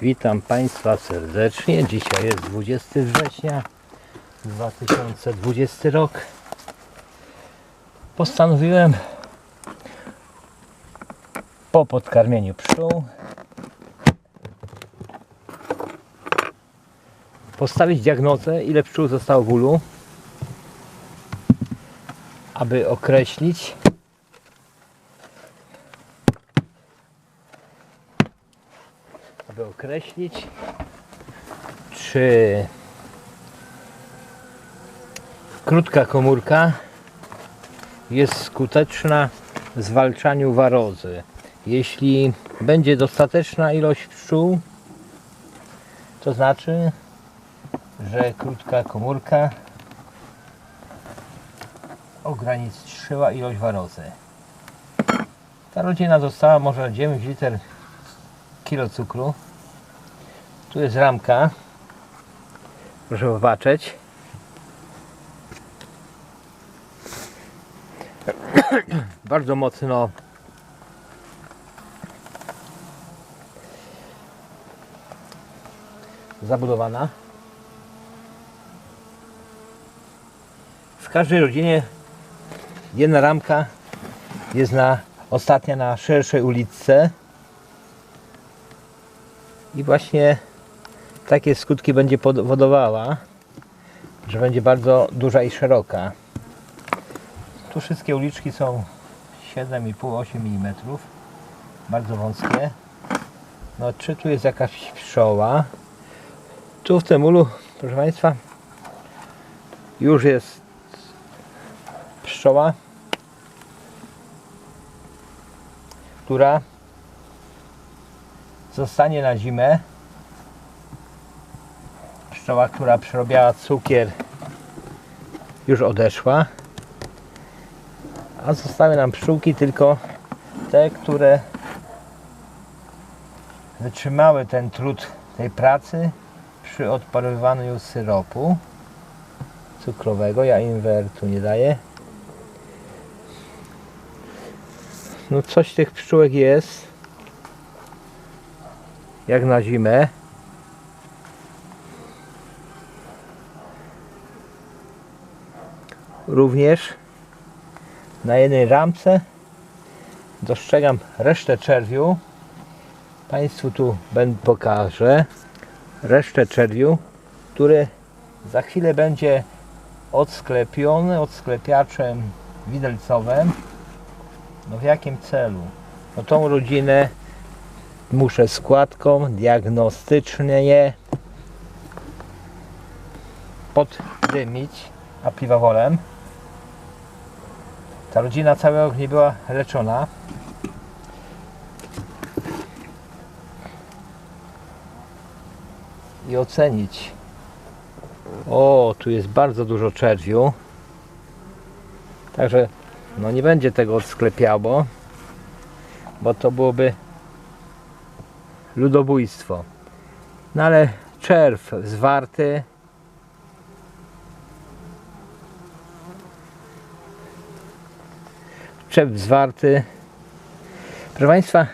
Witam Państwa serdecznie. Dzisiaj jest 20 września 2020 rok. Postanowiłem po podkarmieniu pszczół postawić diagnozę, ile pszczół zostało w ulu, aby określić aby określić, czy krótka komórka jest skuteczna w zwalczaniu warozy. Jeśli będzie dostateczna ilość pszczół, to znaczy, że krótka komórka ograniczyła ilość warozy. Ta rodzina dostała może 9 liter kilo cukru. Tu jest ramka. Proszę zobaczyć. Bardzo mocno zabudowana. W każdej rodzinie jedna ramka jest na ostatnia na szerszej uliczce. I właśnie takie skutki będzie powodowała, że będzie bardzo duża i szeroka. Tu wszystkie uliczki są 7,5-8 mm. Bardzo wąskie. No czy tu jest jakaś pszczoła? Tu w tym ulu, proszę Państwa, już jest pszczoła, która zostanie na zimę. Pszczoła, która przerobiała cukier, już odeszła. A zostały nam pszczółki tylko te, które wytrzymały ten trud tej pracy przy odparowywaniu syropu cukrowego. Ja inwertu nie daję. No coś tych pszczółek jest jak na zimę. Również na jednej ramce dostrzegam resztę czerwiu. Państwu tu będę pokażę resztę czerwiu, który za chwilę będzie odsklepiony odsklepiaczem widelcowym. No w jakim celu? No tą rodzinę muszę składką diagnostycznie poddymić apliwawolem. Ta rodzina cały rok nie była leczona. I ocenić. O, tu jest bardzo dużo czerwiu. Także no nie będzie tego odsklepiało, bo to byłoby ludobójstwo. No ale czerw zwarty. Czerw zwarty. Proszę Państwa,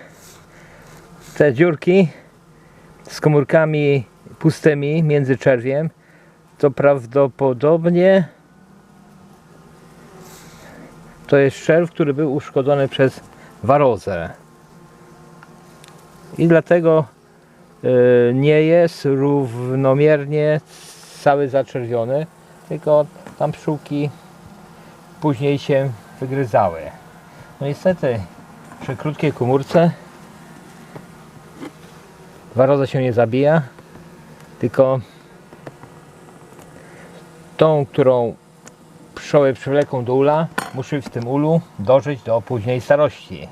te dziurki z komórkami pustymi między czerwiem to prawdopodobnie to jest czerw, który był uszkodzony przez warozę i dlatego y, nie jest równomiernie cały zaczerwiony, tylko tam pszczółki później się wygryzały. No niestety przy krótkiej komórce waroza się nie zabija, tylko tą, którą pszczoły przywleką do ula, musi w tym ulu dożyć do później starości.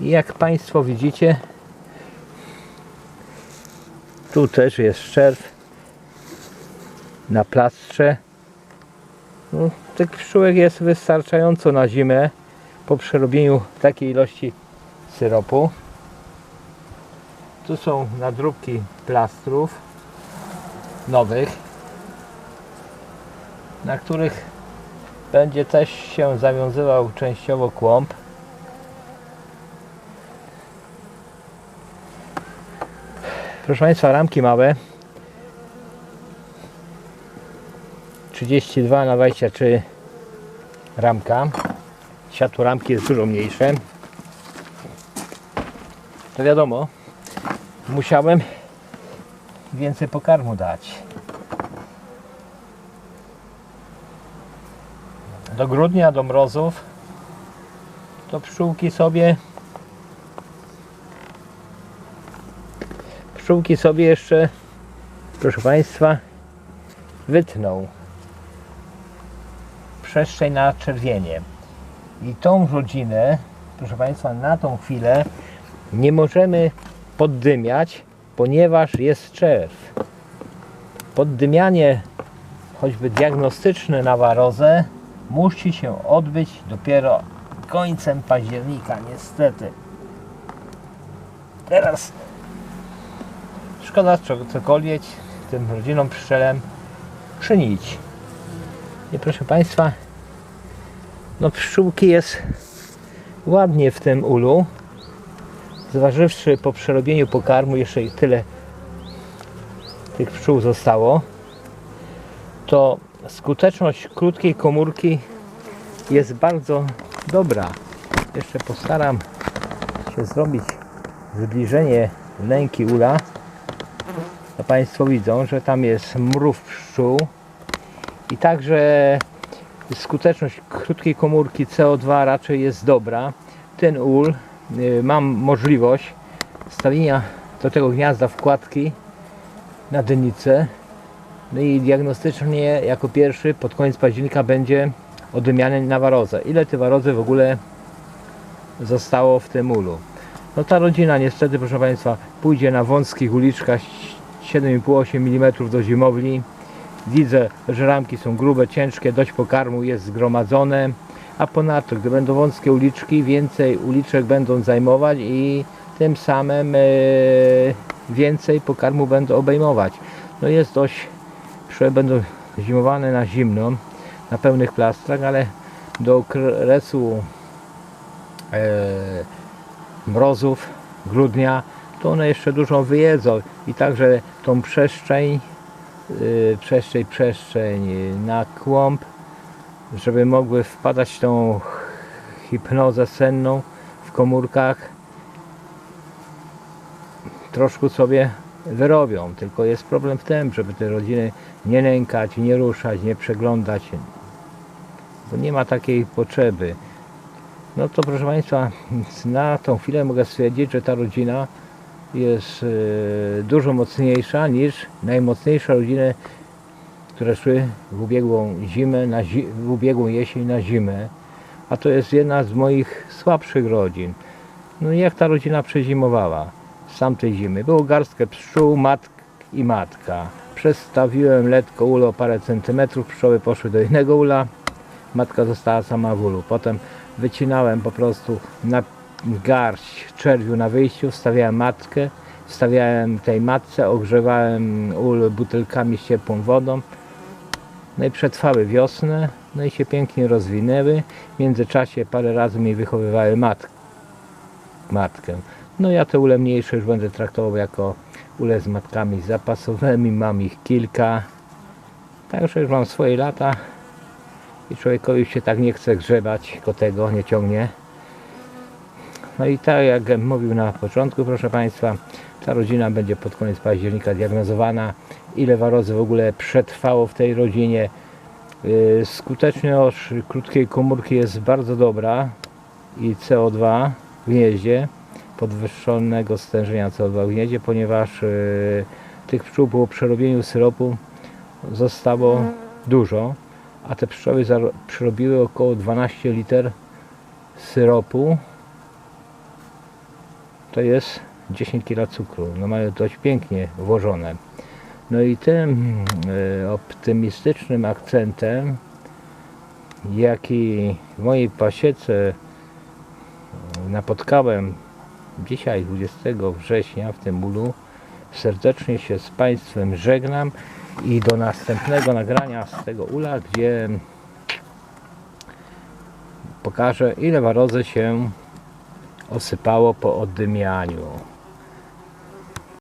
I jak Państwo widzicie, tu też jest czerw na plastrze. No, tych pszczółek jest wystarczająco na zimę po przerobieniu takiej ilości syropu. Tu są nadróbki plastrów nowych, na których będzie też się zawiązywał częściowo kłąb. Proszę Państwa, ramki małe. 32 na 23 ramka. Światło ramki jest dużo mniejsze. To wiadomo, musiałem więcej pokarmu dać. Do grudnia, do mrozów, to pszczółki sobie pszczółki sobie jeszcze, proszę Państwa, wytną przestrzeń na czerwienie. I tą rodzinę, proszę Państwa, na tą chwilę nie możemy poddymiać, ponieważ jest czerw. Poddymianie, choćby diagnostyczne na warozę, musi się odbyć dopiero końcem października, niestety. Teraz szkoda co- cokolwiek tym rodzinom pszczelem czynić. I proszę Państwa, no pszczółki jest ładnie w tym ulu. Zważywszy po przerobieniu pokarmu, jeszcze tyle tych pszczół zostało, to skuteczność krótkiej komórki jest bardzo dobra. Jeszcze postaram się zrobić zbliżenie lęki ula. To Państwo widzą, że tam jest mrów pszczół i także skuteczność krótkiej komórki CO2 raczej jest dobra. Ten ul y, mam możliwość stawienia do tego gniazda wkładki na dynicę. No i diagnostycznie jako pierwszy pod koniec października będzie odmiany na warozę. Ile te warozy w ogóle zostało w tym ulu? No ta rodzina niestety proszę Państwa pójdzie na wąskich uliczkach 7,5-8 mm do zimowli. Widzę, że ramki są grube, ciężkie, dość pokarmu jest zgromadzone. A ponadto, gdy będą wąskie uliczki, więcej uliczek będą zajmować i tym samym e, więcej pokarmu będą obejmować. No jest dość, będą zimowane na zimno, na pełnych plastrach, ale do okresu e, mrozów, grudnia, to one jeszcze dużo wyjedzą i także tą przestrzeń, przestrzeń, przestrzeń y, na kłąb, żeby mogły wpadać tą hipnozę senną w komórkach, troszkę sobie wyrobią. Tylko jest problem w tym, żeby te rodziny nie nękać, nie ruszać, nie przeglądać, bo nie ma takiej potrzeby. No to proszę Państwa, na tą chwilę mogę stwierdzić, że ta rodzina jest e, dużo mocniejsza niż najmocniejsze rodziny, które szły w ubiegłą zimę, na zi- w ubiegłą jesień na zimę. A to jest jedna z moich słabszych rodzin. No jak ta rodzina przezimowała z tamtej zimy? Było garstkę pszczół, matk i matka. Przestawiłem letko ulo o parę centymetrów, pszczoły poszły do innego ula, matka została sama w ulu. Potem wycinałem po prostu na garść czerwiu na wyjściu, wstawiałem matkę, wstawiałem tej matce, ogrzewałem ul butelkami z ciepłą wodą. No i przetrwały wiosnę, no i się pięknie rozwinęły. W międzyczasie parę razy mi wychowywały mat matkę. No ja te ule mniejsze już będę traktował jako ule z matkami zapasowymi, mam ich kilka. Także już mam swoje lata i człowiekowi się tak nie chce grzebać, tego nie ciągnie. No i tak jak mówił na początku, proszę Państwa, ta rodzina będzie pod koniec października diagnozowana. Ile warozy w ogóle przetrwało w tej rodzinie. Yy, Skuteczność krótkiej komórki jest bardzo dobra i CO2 w gnieździe, podwyższonego stężenia CO2 w gnieździe, ponieważ yy, tych pszczół po przerobieniu syropu zostało dużo, a te pszczoły przerobiły około 12 liter syropu to jest 10 kg cukru. No mają dość pięknie włożone. No i tym e, optymistycznym akcentem, jaki w mojej pasiece e, napotkałem dzisiaj 20 września w tym ulu, serdecznie się z Państwem żegnam i do następnego nagrania z tego ula, gdzie pokażę ile warozy się osypało po oddymianiu.